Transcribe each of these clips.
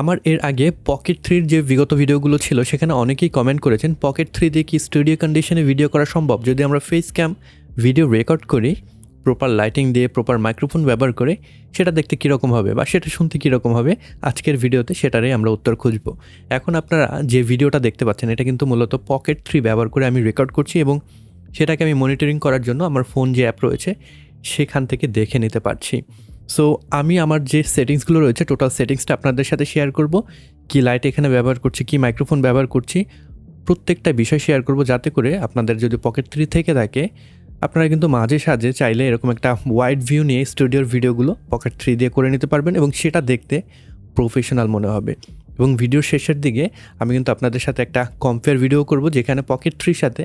আমার এর আগে পকেট থ্রির যে বিগত ভিডিওগুলো ছিল, সেখানে অনেকেই কমেন্ট করেছেন, পকেট থ্রি দিয়ে কি স্টুডিও কন্ডিশনে ভিডিও করা সম্ভব? যদি আমরা ফেস ক্যাম ভিডিও রেকর্ড করি প্রপার লাইটিং দিয়ে প্রপার মাইক্রোফোন ব্যবহার করে, সেটা দেখতে কীরকম হবে বা সেটা শুনতে কীরকম হবে, আজকের ভিডিওতে সেটারই আমরা উত্তর খুঁজব। এখন আপনারা যে ভিডিওটা দেখতে পাচ্ছেন, এটা কিন্তু মূলত পকেট থ্রি ব্যবহার করে আমি রেকর্ড করছি এবং সেটাকে আমি মনিটরিং করার জন্য আমার ফোন যে অ্যাপ রয়েছে, সেখান থেকে দেখে নিতে পারছি। সো আমি আমার যে সেটিংসগুলো রয়েছে টোটাল সেটিংসটা আপনাদের সাথে শেয়ার করব। কি লাইট এখানে ব্যবহার করছি, কি মাইক্রোফোন ব্যবহার করছি, প্রত্যেকটা বিষয় শেয়ার করব যাতে করে আপনাদের যদি পকেট থ্রি থেকে থাকে, আপনারা কিন্তু মাঝে সাঝে চাইলে এরকম একটা ওয়াইড ভিউ নিয়ে স্টুডিওর ভিডিওগুলো পকেট থ্রি দিয়ে করে নিতে পারবেন এবং সেটা দেখতে প্রফেশনাল মনে হবে। এবং ভিডিও শেষের দিকে আমি কিন্তু আপনাদের সাথে একটা কম্পেয়ার ভিডিও করব, যেখানে পকেট থ্রির সাথে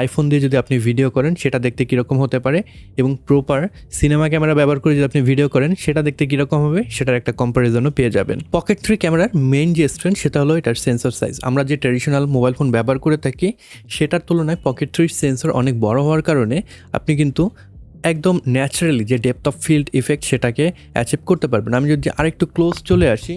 আইফোন দিয়ে যদি আপনি ভিডিও করেন, সেটা দেখতে কীরকম হতে পারে এবং প্রপার সিনেমা ক্যামেরা ব্যবহার করে যদি আপনি ভিডিও করেন, সেটা দেখতে কীরকম হবে, সেটার একটা কম্প্যারিজনও পেয়ে যাবেন। পকেট থ্রি ক্যামেরার মেইন যে স্ট্রেন্থ সেটা হলো এটার সেন্সর সাইজ আমরা যে ট্র্যাডিশনাল মোবাইল ফোন ব্যবহার করে থাকি, সেটার তুলনায় পকেট থ্রির সেন্সর অনেক বড় হওয়ার কারণে আপনি কিন্তু একদম ন্যাচারালি যে ডেপথ অফ ফিল্ড ইফেক্ট সেটাকে অ্যাচিভ করতে পারবেন। আমি যদি আরেকটু ক্লোজ চলে আসি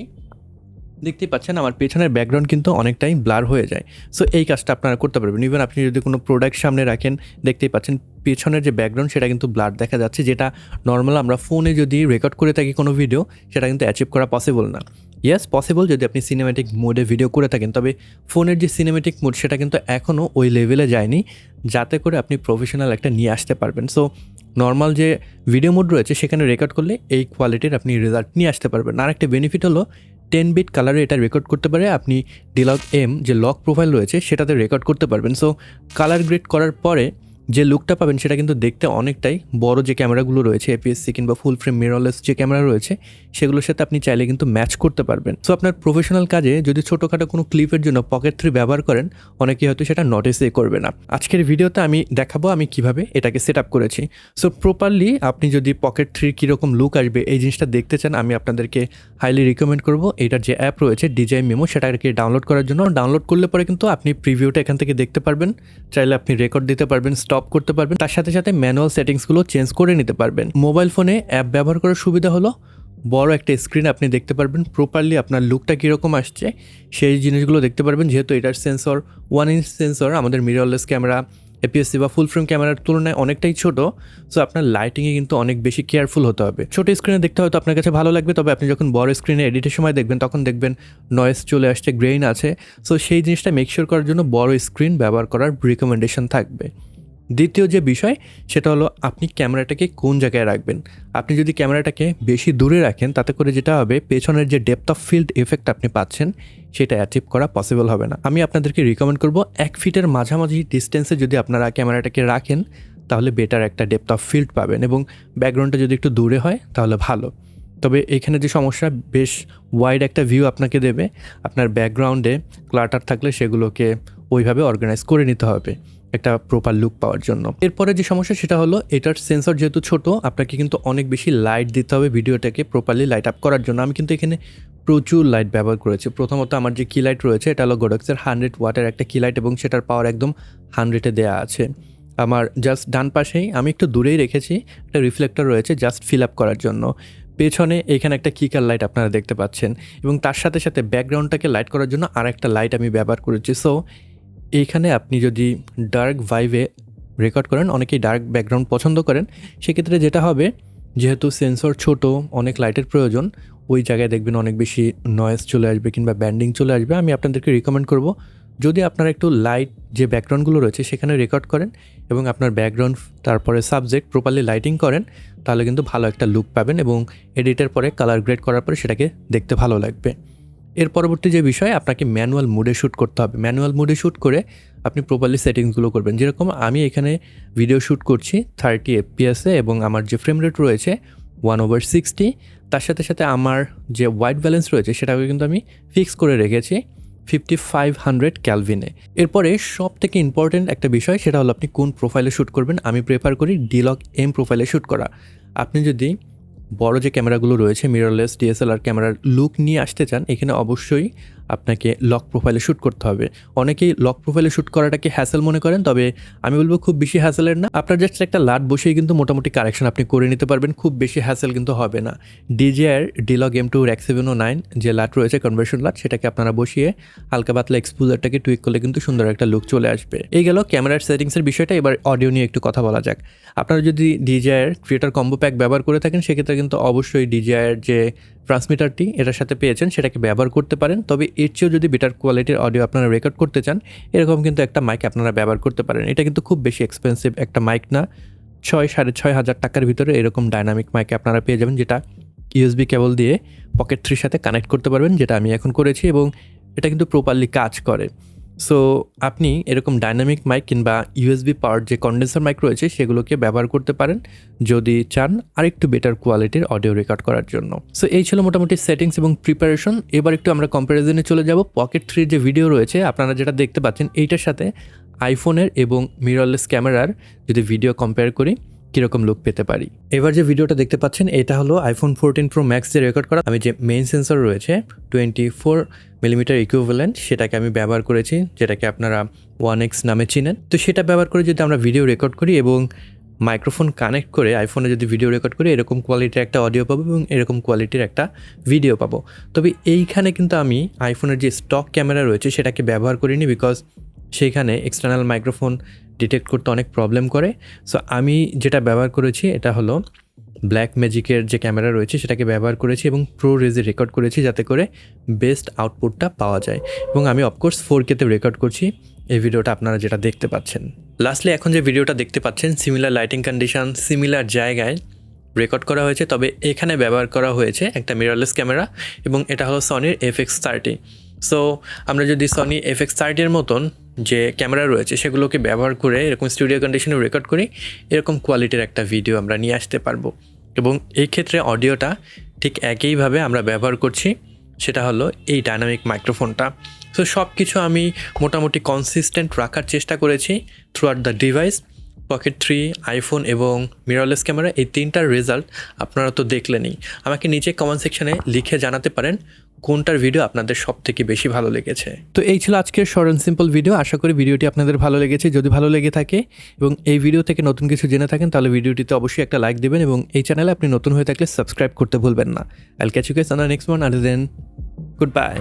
দেখতেই পাচ্ছেন আমার পেছনের ব্যাকগ্রাউন্ড কিন্তু অনেকটাই ব্লার হয়ে যায়। সো এই কাজটা আপনারা করতে পারবেন। ইভেন আপনি যদি কোনো প্রোডাক্ট সামনে রাখেন, দেখতেই পাচ্ছেন পেছনের যে ব্যাকগ্রাউন্ড সেটা কিন্তু ব্লার দেখা যাচ্ছে, যেটা নর্মাল আমরা ফোনে যদি রেকর্ড করে থাকি কোনো ভিডিও সেটা কিন্তু অ্যাচিভ করা পসিবল না। ইয়েস পসিবল যদি আপনি সিনেমেটিক মোডে ভিডিও করে থাকেন, তবে ফোনের যে সিনেমেটিক মোড সেটা কিন্তু এখনও ওই লেভেলে যায়নি, যাতে করে আপনি প্রফেশনাল একটা নিয়ে আসতে পারবেন। সো নর্মাল যে ভিডিও মোড রয়েছে, সেখানে রেকর্ড করলে এই কোয়ালিটির আপনি রেজাল্ট নিয়ে আসতে পারবেন। আর একটা বেনিফিট হলো টেন বিট কালারে এটা রেকর্ড করতে পারে, আপনি ডিলক এম যে লক প্রোফাইল রয়েছে সেটাতে রেকর্ড করতে পারবেন। সো কালার গ্রেড করার পরে যে লুকটা পাবেন সেটা কিন্তু দেখতে অনেকটাই বড় যে ক্যামেরাগুলো রয়েছে এপিএসসি কিংবা ফুল ফ্রেম মিররলেস যে ক্যামেরা রয়েছে, সেগুলোর সাথে আপনি চাইলে কিন্তু ম্যাচ করতে পারবেন। সো আপনার প্রফেশনাল কাজে যদি ছোটোখাটো কোনো ক্লিপের জন্য পকেট থ্রি ব্যবহার করেন, অনেকেই হয়তো সেটা নোটিসই করবে না। আজকের ভিডিওতে আমি দেখাবো আমি কীভাবে এটাকে সেট আপ করেছি। সো প্রপারলি আপনি যদি পকেট থ্রি কীরকম লুক আসবে, এই জিনিসটা দেখতে চান, আমি আপনাদেরকে হাইলি রিকমেন্ড করব। এটার যে অ্যাপ রয়েছে ডিজাই মেমো সেটাকে ডাউনলোড করার জন্য। ডাউনলোড করলে পরে কিন্তু আপনি প্রিভিউটা এখান থেকে দেখতে পারবেন। চাইলে আপনি রেকর্ড দিতে পারবেন স্টপ করতে পারবেন। তার সাথে সাথে ম্যানুয়াল সেটিংসগুলো চেঞ্জ করে নিতে পারবেন। মোবাইল ফোনে অ্যাপ ব্যবহার করার সুবিধা হলো, বড় একটা স্ক্রিন আপনি দেখতে পারবেন। প্রপারলি আপনার লুকটা কীরকম আসছে, সেই জিনিসগুলো দেখতে পারবেন। যেহেতু এটার সেন্সর ওয়ান ইঞ্চ সেন্সর আমাদের মিররলেস ক্যামেরা এপিএসসি বা ফুল ফ্রেম ক্যামেরার তুলনায় অনেকটাই ছোট সো আপনার লাইটিংয়ে কিন্তু অনেক বেশি কেয়ারফুল হতে হবে। ছোট স্ক্রিনে দেখতে হয়তো আপনার কাছে ভালো লাগবে, তবে আপনি যখন বড় স্ক্রিনে এডিটের সময় দেখবেন, তখন দেখবেন নয়েস চলে আসছে গ্রেইন আছে। সো সেই জিনিসটা মেকশিওর করার জন্য বড় স্ক্রিন ব্যবহার করার রিকমেন্ডেশন থাকবে। দ্বিতীয় যে বিষয়, সেটা হলো আপনি ক্যামেরাটাকে কোন জায়গায় রাখবেন? আপনি যদি ক্যামেরাটাকে বেশি দূরে রাখেন, তাতে করে যেটা হবে, পেছনের যে ডেপথ অফ ফিল্ড এফেক্ট আপনি পাচ্ছেন, সেটা অ্যাচিভ করা পসিবল হবে না। আমি আপনাদেরকে রিকমেন্ড করব, এক ফিটের মাঝামাঝি ডিস্টেন্সে যদি আপনারা ক্যামেরাটাকে রাখেন, তাহলে বেটার একটা ডেপথ অফ ফিল্ড পাবেন এবং ব্যাকগ্রাউন্ডটা যদি একটু দূরে হয়, তাহলে ভালো। তবে এখানে যে সমস্যা, বেশ ওয়াইড একটা ভিউ আপনাকে দেবে। আপনার ব্যাকগ্রাউন্ডে ক্লাটার থাকলে সেগুলোকে ওইভাবে অর্গানাইজ করে নিতে হবে একটা প্রপার লুক পাওয়ার জন্য। এরপরে যে সমস্যা সেটা হলো, এটার সেন্সর যেহেতু ছোট, আপনাকে কিন্তু অনেক বেশি লাইট দিতে হবে ভিডিওটাকে প্রপারলি লাইট আপ করার জন্য। আমি কিন্তু এখানে প্রচুর লাইট ব্যবহার করেছি। প্রথমত আমার যে কি লাইট রয়েছে, এটা হলো গোডক্সের হান্ড্রেড ওয়াটের একটা কি লাইট এবং সেটার পাওয়ার একদম হান্ড্রেডে দেওয়া আছে। আমার জাস্ট ডান পাশেই, আমি একটু দূরেই রেখেছি, একটা রিফ্লেক্টর রয়েছে জাস্ট ফিল আপ করার জন্য। পেছনে এখানে একটা কিকার লাইট আপনারা দেখতে পাচ্ছেন এবং তার সাথে সাথে ব্যাকগ্রাউন্ডটাকে লাইট করার জন্য আর একটা লাইট আমি ব্যবহার করেছি। সো এইখানে আপনি যদি ডার্ক ভাইভে রেকর্ড করেন, অনেকেই ডার্ক ব্যাকগ্রাউন্ড পছন্দ করেন, সেক্ষেত্রে যেটা হবে, যেহেতু সেন্সর ছোট, অনেক লাইটের প্রয়োজন, ওই জায়গায় দেখবেন অনেক বেশি নয়েজ চলে আসবে কিংবা ব্যান্ডিং চলে আসবে। আমি আপনাদেরকে রিকমেন্ড করব, যদি আপনারা একটু লাইট যে ব্যাকগ্রাউন্ডগুলো রয়েছে, সেখানে রেকর্ড করেন এবং আপনার ব্যাকগ্রাউন্ড তারপরে সাবজেক্ট প্রপারলি লাইটিং করেন তাহলে কিন্তু ভালো একটা লুক পাবেন এবং এডিটের পরে কালার গ্রেড করার পরে সেটাকে দেখতে ভালো লাগবে। এর পরবর্তী যে বিষয়, আপনাকে ম্যানুয়াল মুডে শ্যুট করতে হবে। ম্যানুয়াল মুডে শ্যুট করে আপনি প্রপারলি সেটিংসগুলো করবেন। যেরকম আমি এখানে ভিডিও শ্যুট করছি থার্টি এফপিএসে এবং আমার যে ফ্রেম রেট রয়েছে ওয়ান ওভার সিক্সটি তার সাথে সাথে আমার যে হোয়াইট ব্যালেন্স রয়েছে, সেটাকে কিন্তু আমি ফিক্স করে রেখেছি। ফিফটি ফাইভ হান্ড্রেড ক্যালভিনে এরপরে সব থেকে ইম্পর্টেন্ট একটা বিষয়, সেটা হলো আপনি কোন প্রোফাইলে শ্যুট করবেন, আমি প্রেফার করি ডিলক এম প্রোফাইলে শ্যুট করা। আপনি যদি বড় যে ক্যামেরাগুলো রয়েছে মিররলেস ডিএসএলআর ক্যামেরার লুক নিয়ে আসতে চান, এখানে অবশ্যই আপনাকে লক প্রোফাইলে শ্যুট করতে হবে। অনেকেই লক প্রোফাইলে শ্যুট করাটাকে হ্যাসেল মনে করেন, তবে আমি বলব খুব বেশি হ্যাসেলের না। আপনার জাস্ট একটা লাট বসেই কিন্তু মোটামুটি কারেকশন আপনি করে নিতে পারবেন, খুব বেশি হ্যাসেল কিন্তু হবে না। DGR D log M to rec seven o nine যে লাট রয়েছে কনভার্সন লাট সেটাকে আপনারা বসিয়ে হালকা পাতলা এক্সপোজারটাকে টুইক করলে কিন্তু সুন্দর একটা লুক চলে আসবে। এই গেল ক্যামেরার সেটিংসের বিষয়টা, এবার অডিও নিয়ে একটু কথা বলা যাক। আপনারা যদি ডিজিআর ক্রিয়েটার কম্বো প্যাক ব্যবহার করে থাকেন, সেক্ষেত্রে কিন্তু অবশ্যই ডিজিআর যে ট্রান্সমিটারটি এটার সাথে পেয়েছেন, সেটাকে ব্যবহার করতে পারেন। তবে এর চেয়েও যদি বেটার কোয়ালিটির অডিও আপনারা রেকর্ড করতে চান, এরকম কিন্তু একটা মাইক আপনারা ব্যবহার করতে পারেন। এটা কিন্তু খুব বেশি এক্সপেন্সিভ একটা মাইক না। ছয়, সাড়ে ছয় হাজার টাকার ভিতরে এরকম ডাইনামিক মাইক আপনারা পেয়ে যাবেন, যেটা ইউএসবি কেবল দিয়ে পকেট থ্রির সাথে কানেক্ট করতে পারবেন, যেটা আমি এখন করেছি এবং এটা কিন্তু প্রপারলি কাজ করে। সো আপনি এরকম ডাইনামিক মাইক কিংবা ইউএসবি পাওয়ার যে কন্ডেন্সার মাইক রয়েছে, সেগুলোকে ব্যবহার করতে পারেন, যদি চান আরেকটু বেটার কোয়ালিটির অডিও রেকর্ড করার জন্য। সো এই ছিল মোটামুটি সেটিংস এবং প্রিপারেশন এবার একটু আমরা কম্প্যারিজনে চলে যাব। পকেট থ্রির যে ভিডিও রয়েছে, আপনারা যেটা দেখতে পাচ্ছেন, এইটার সাথে আইফোনের এবং মিররলেস ক্যামেরার যদি ভিডিও কম্পেয়ার করি। কীরকম লুক পেতে পারি। এবার যে ভিডিওটা দেখতে পাচ্ছেন, এটা হলো আইফোন ফোরটিন প্রো ম্যাক্স যে রেকর্ড করা। আমি যে মেইন সেন্সর রয়েছে টোয়েন্টি ফোর মিলিমিটার ইকুইভ্যালেন্ট সেটাকে আমি ব্যবহার করেছি, যেটাকে আপনারা ওয়ান এক্স নামে চিনেন। তো সেটা ব্যবহার করে যদি আমরা ভিডিও রেকর্ড করি এবং মাইক্রোফোন কানেক্ট করে আইফোনে যদি ভিডিও রেকর্ড করি, এরকম কোয়ালিটির একটা অডিও পাবো এবং এরকম কোয়ালিটির একটা ভিডিও পাবো। তবে এইখানে কিন্তু আমি আইফোনের যে স্টক ক্যামেরা রয়েছে, সেটাকে ব্যবহার করিনি বিকজ সেইখানে এক্সটার্নাল মাইক্রোফোন ডিটেক্ট করতে অনেক প্রবলেম করে। সো আমি যেটা ব্যবহার করেছি, এটা হলো ব্ল্যাক ম্যাজিকের যে ক্যামেরা রয়েছে, সেটাকে ব্যবহার করেছি এবং প্রো রেজে রেকর্ড করেছি যাতে করে বেস্ট আউটপুটটা পাওয়া যায়। এবং আমি অফকোর্স ফোর কেতে রেকর্ড করছি। এই ভিডিওটা আপনারা যেটা দেখতে পাচ্ছেন। লাস্টলি এখন যে ভিডিওটা দেখতে পাচ্ছেন সিমিলার লাইটিং কন্ডিশন সিমিলার জায়গায় রেকর্ড করা হয়েছে, তবে এখানে ব্যবহার করা হয়েছে একটা মিররলেস ক্যামেরা এবং এটা হলো সনির এফ এক্স থার্টি সো আমরা যদি সনি এফ এক্স থার্টির মতন যে ক্যামেরা রয়েছে সেগুলোকে ব্যবহার করে এরকম স্টুডিও কন্ডিশনে রেকর্ড করি, এরকম কোয়ালিটির একটা ভিডিও আমরা নিয়ে আসতে পারব। এবং এই ক্ষেত্রে অডিওটা ঠিক একইভাবে আমরা ব্যবহার করছি, সেটা হলো এই ডাইনামিক মাইক্রোফোনটা সো সব কিছু আমি মোটামুটি কনসিস্টেন্ট রাখার চেষ্টা করেছি throughout the device pocket three iPhone এবং মিররলেস ক্যামেরা এই তিনটার রেজাল্ট আপনারা তো দেখলেনই। আমাকে নিচে কমেন্ট সেকশনে লিখে জানাতে পারেন কোনটার ভিডিও আপনাদের সব থেকে বেশি ভালো লেগেছে। তো এই ছিল আজকের শর্ট সিম্পল ভিডিও আশা করি ভিডিওটি আপনাদের ভালো লেগেছে। যদি ভালো লেগে থাকে এবং এই ভিডিও থেকে নতুন কিছু জেনে থাকেন, তাহলে ভিডিওটিতে অবশ্যই একটা লাইক দেবেন এবং এই চ্যানেলে আপনি নতুন হয়ে থাকলে সাবস্ক্রাইব করতে ভুলবেন না। I'll catch you guys next one other than good bye